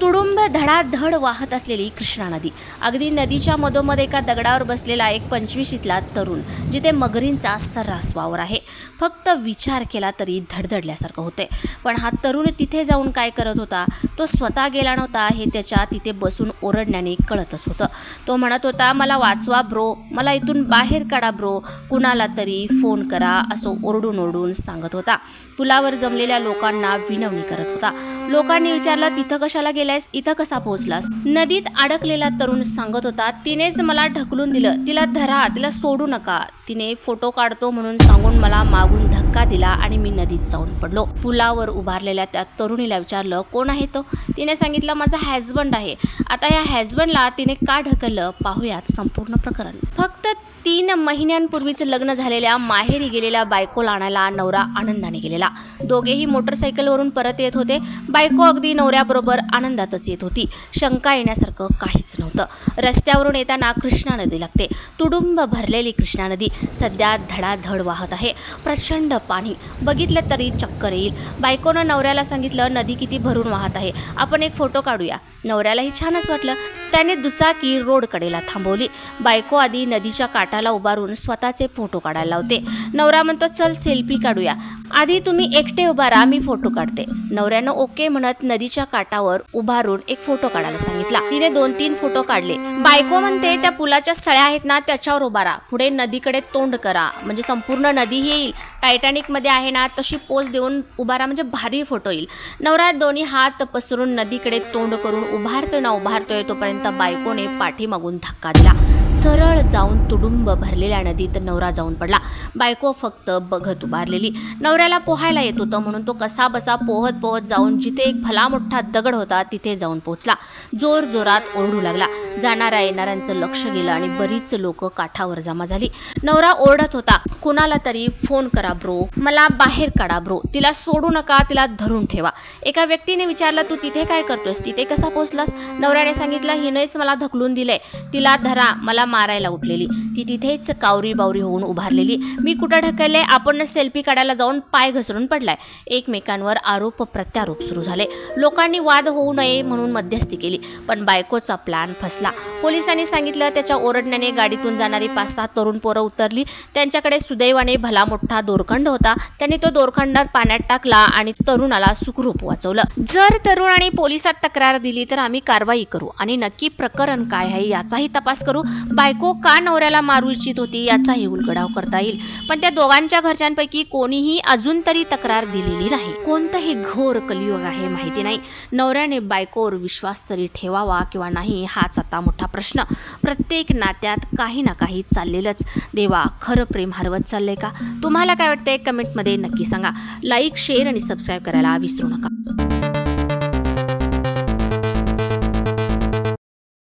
तुडुंब धडाधड वाहत असलेली कृष्णा नदी. अगदी नदीच्या मधोमध एका दगडावर बसलेला एक पंचवीशीतला तरुण जिथे मगरींचा सर्रास वावर आहे. फक्त विचार केला तरी धडधडल्यासारखं होते. पण हा तरुण तिथे जाऊन काय करत होता? तो स्वतः गेला नव्हता. हे त्याच्या तिथे बसून ओरडण्याने कळतच होतं. तो म्हणत होता मला वाचवा ब्रो. मला इथून बाहेर काढा ब्रो. कुणाला तरी फोन करा असं ओरडून ओरडून सांगत होता. पुलावर जमलेल्या लोकांना विनवणी करत होता. लोकांनी विचारलं तिथं कशाला गेलायस इथं कसा पोहोचलास? नदीत अडकलेला तरुण सांगत होता तिनेच मला ढकलून दिलं. तिला धरा तिला सोडू नका. तिने फोटो काढतो म्हणून सांगून मला मागून धक्का दिला आणि मी नदीत जाऊन पडलो. पुलावर उभारलेल्या त्या तरुणीला विचारलं कोण आहे तो? तिने सांगितलं माझा हॅजबंड आहे. आता या हॅजबंडला तिने का ढकललं? पाहूयात संपूर्ण प्रकरण. फक्त तीन महिन्यांपूर्वीच लग्न झालेल्या माहेरी गेलेल्या बायकोला आणायला नवरा आनंदाने गेलेला. दोघेही मोटरसायकलवरून परत येत होते. बायको अगदी नवऱ्याबरोबर आनंद आनंदातच येत होती. शंका येण्यासारखं काहीच नव्हतं. रस्त्यावरून येताना कृष्णा नदी लागते. तुडुंब भरलेली कृष्णा नदी सध्या धडाधड वाहत आहे. प्रचंड पाणी. बघितलं तरी चक्कर येईल. बायकोनं नवऱ्याला सांगितलं नदी किती भरून वाहत आहे. आपण एक फोटो काढूया. नवऱ्यालाही छानच वाटलं. त्याने दुचाकी रोड कडेला थांबवली. बायको आधी नदीच्या काठाला उभारून स्वतःचे फोटो काढायला लावते. नवरा म्हणतो चल सेल्फी काढूया. आधी तुम्ही एकटे उभा राहा मी फोटो काढते. नवऱ्यानं ओके म्हणत नदीच्या काठावर उभारून एक फोटो काढायला सांगितला. तिने दोन तीन फोटो काढले. बायको म्हणते त्या पुलाच्या सळ्या आहेत ना त्याच्यावर उभा राहा. पुढे नदीकडे तोंड करा. म्हणजे संपूर्ण नदी येईल. टायटॅनिकमध्ये आहे ना तशी पोच देऊन उभारा म्हणजे भारी फोटो येईल. नवरा दोन्ही हात पसरून नदीकडे तोंड करून उभारतोय ना उभारतोय तोपर्यंत बायकोने पाठीमागून धक्का दिला. सरळ जाऊन तुडुंब भरलेल्या नदीत नवरा जाऊन पडला. बायको फक्त बघत उभारलेली. नवऱ्याला पोहायला येत होतं म्हणून तो कसा बसा पोहत पोहत जाऊन जिथे एक भला मोठा दगड होता तिथे जाऊन पोहोचला जोर जोरात ओरडू लागला. जाणाऱ्या येणाऱ्यांचं लक्ष गेलं आणि बरीच लोक काठावर जमा झाली. नवरा ओरडत होता कुणाला तरी फोन करा ब्रो मला बाहेर काढा ब्रो तिला सोडू नका तिला धरून ठेवा. एका व्यक्तीने विचारलं तू तिथे काय करतोस तिथे कसा पोहोचलास? नवऱ्याने सांगितलं हिनेच मला धकलून दिलंय. तिला धरा मला मारायला उठलेली. ती तिथेच कावरी बावरी होऊन उभारलेली. मी कुठं ढकलले? आपण सेल्फी काढायला जाऊन पाय घसरून पडलाय. एकमेकांवर आरोप प्रत्यारोप सुरू झाले. लोकांनी वाद होऊ नये म्हणून मध्यस्थी केली पण बायकोचा प्लॅन फसला. पोलिसांनी सांगितलं त्याच्या ओरडण्याने गाडीतून जाणारी पाच सहा तरुण पोरं उतरली. त्यांच्याकडे सुदैवाने भला मोठा दोरखंड होता. त्यांनी तो दोरखंडात पाण्यात टाकला आणि तरुणाला सुखरूप वाचवलं. जर तरुणाने पोलिसात तक्रार दिली तर आम्ही कारवाई करू. आणि नक्की प्रकरण काय आहे याचाही तपास करू. बायको का नवऱ्याला मारू इच्छित होती याचाही उलगडाव करता येईल. पण त्या दोघांच्या घरच्यांपैकी कोणीही अजून तरी तक्रार दिलेली नाही. कोणतंही घोर कलियुग आहे माहिती नाही. नवऱ्याने बायकोवर विश्वास तरी ठेवावा किंवा नाही हाच आता मोठा प्रश्न. प्रत्येक नात्यात काही ना काही चाललेलंच. देवा खरं प्रेम हरवत चाललंय का? तुम्हाला काय वाटतंय? कमेंटमध्ये नक्की सांगा. लाईक शेअर आणि सबस्क्राईब करायला विसरू नका.